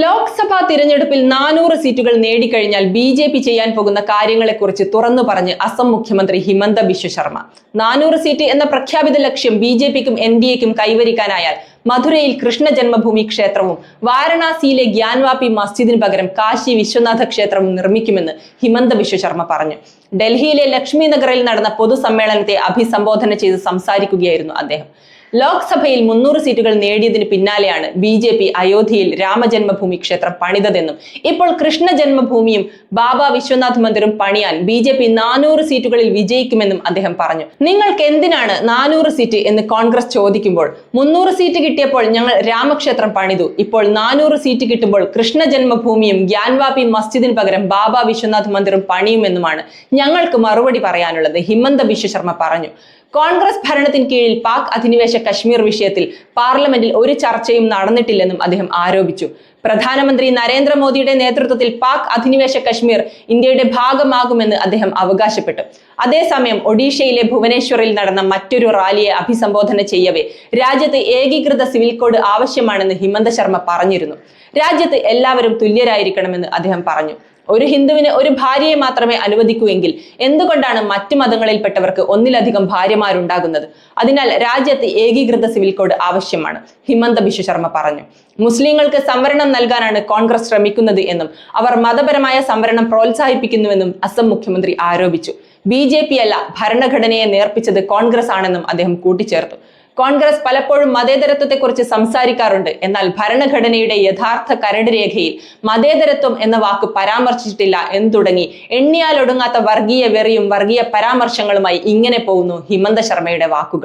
ലോക്സഭാ തിരഞ്ഞെടുപ്പിൽ നാനൂറ് സീറ്റുകൾ നേടിക്കഴിഞ്ഞാൽ ബി ജെ പി ചെയ്യാൻ പോകുന്ന കാര്യങ്ങളെക്കുറിച്ച് തുറന്നു പറഞ്ഞ് അസം മുഖ്യമന്ത്രി ഹിമന്ത ബിശ്വ ശർമ്മ. നാനൂറ് സീറ്റ് എന്ന പ്രഖ്യാപിത ലക്ഷ്യം ബി ജെ പിക്കും എൻ ഡി എക്കും കൈവരിക്കാനായാൽ മധുരയിൽ കൃഷ്ണ ജന്മഭൂമി ക്ഷേത്രവും വാരണാസിയിലെ ഗ്യാൻവാപി മസ്ജിദിന് പകരം കാശി വിശ്വനാഥ ക്ഷേത്രവും നിർമ്മിക്കുമെന്ന് ഹിമന്ത ബിശ്വ ശർമ്മ പറഞ്ഞു. ഡൽഹിയിലെ ലക്ഷ്മി നഗറിൽ നടന്ന പൊതുസമ്മേളനത്തെ അഭിസംബോധന ചെയ്ത് സംസാരിക്കുകയായിരുന്നു അദ്ദേഹം. ലോക്സഭയിൽ മുന്നൂറ് സീറ്റുകൾ നേടിയതിന് പിന്നാലെയാണ് ബി ജെ പി അയോധ്യയിൽ രാമജന്മഭൂമി ക്ഷേത്രം പണിതതെന്നും ഇപ്പോൾ കൃഷ്ണ ജന്മഭൂമിയും ബാബ വിശ്വനാഥ് മന്ദിറും പണിയാൻ ബി ജെ പി നാനൂറ് സീറ്റുകളിൽ വിജയിക്കുമെന്നും അദ്ദേഹം പറഞ്ഞു. നിങ്ങൾക്ക് എന്തിനാണ് നാനൂറ് സീറ്റ് എന്ന് കോൺഗ്രസ് ചോദിക്കുമ്പോൾ മുന്നൂറ് സീറ്റ് കിട്ടിയപ്പോൾ ഞങ്ങൾ രാമക്ഷേത്രം പണിതു. ഇപ്പോൾ നാനൂറ് സീറ്റ് കിട്ടുമ്പോൾ കൃഷ്ണ ജന്മഭൂമിയും ഗ്യാൻവാപി മസ്ജിദിന് പകരം ബാബ വിശ്വനാഥ് മന്ദിറും പണിയുമെന്നുമാണ് ഞങ്ങൾക്ക് മറുപടി പറയാനുള്ളത് ഹിമന്ത ബിശ്വ ശർമ്മ പറഞ്ഞു. കോൺഗ്രസ് ഭരണത്തിന് കീഴിൽ പാക് അധിനിവേശ കശ്മീർ വിഷയത്തിൽ പാർലമെന്റിൽ ഒരു ചർച്ചയും നടന്നിട്ടില്ലെന്നും അദ്ദേഹം ആരോപിച്ചു. പ്രധാനമന്ത്രി നരേന്ദ്രമോദിയുടെ നേതൃത്വത്തിൽ പാക് അധിനിവേശ കശ്മീർ ഇന്ത്യയുടെ ഭാഗമാകുമെന്ന് അദ്ദേഹം അവകാശപ്പെട്ടു. അതേസമയം ഒഡീഷയിലെ ഭുവനേശ്വറിൽ നടന്ന മറ്റൊരു റാലിയെ അഭിസംബോധന ചെയ്യവേ രാജ്യത്ത് ഏകീകൃത സിവിൽ കോഡ് ആവശ്യമാണെന്ന് ഹിമന്ത ശർമ്മ പറഞ്ഞിരുന്നു. രാജ്യത്ത് എല്ലാവരും തുല്യരായിരിക്കണമെന്ന് അദ്ദേഹം പറഞ്ഞു. ഒരു ഹിന്ദുവിന് ഒരു ഭാര്യയെ മാത്രമേ അനുവദിക്കൂ എന്തുകൊണ്ടാണ് മറ്റു മതങ്ങളിൽപ്പെട്ടവർക്ക് ഒന്നിലധികം ഭാര്യമാരുണ്ടാകുന്നത്? അതിനാൽ രാജ്യത്ത് ഏകീകൃത സിവിൽ കോഡ് ആവശ്യമാണ് ഹിമന്ത ബിശ്വ ശർമ്മ പറഞ്ഞു. മുസ്ലിങ്ങൾക്ക് സംവരണം നൽകാനാണ് കോൺഗ്രസ് ശ്രമിക്കുന്നത് എന്നും അവർ മതപരമായ സംവരണം പ്രോത്സാഹിപ്പിക്കുന്നുവെന്നും അസം മുഖ്യമന്ത്രി ആരോപിച്ചു. ബി ജെ പി അല്ല ഭരണഘടനയെ നേർപ്പിച്ചത് കോൺഗ്രസ് ആണെന്നും അദ്ദേഹം കൂട്ടിച്ചേർത്തു. കോൺഗ്രസ് പലപ്പോഴും മതേതരത്വത്തെക്കുറിച്ച് സംസാരിക്കാറുണ്ട്. എന്നാൽ ഭരണഘടനയുടെ യഥാർത്ഥ കരട് രേഖയിൽ മതേതരത്വം എന്ന വാക്ക് പരാമർശിച്ചിട്ടില്ല എന്ന് തുടങ്ങി എണ്ണിയാലൊടുങ്ങാത്ത വർഗീയ വെറിയും വർഗീയ പരാമർശങ്ങളുമായി ഇങ്ങനെ പോകുന്നു ഹിമന്ത ശർമ്മയുടെ വാക്കുകൾ.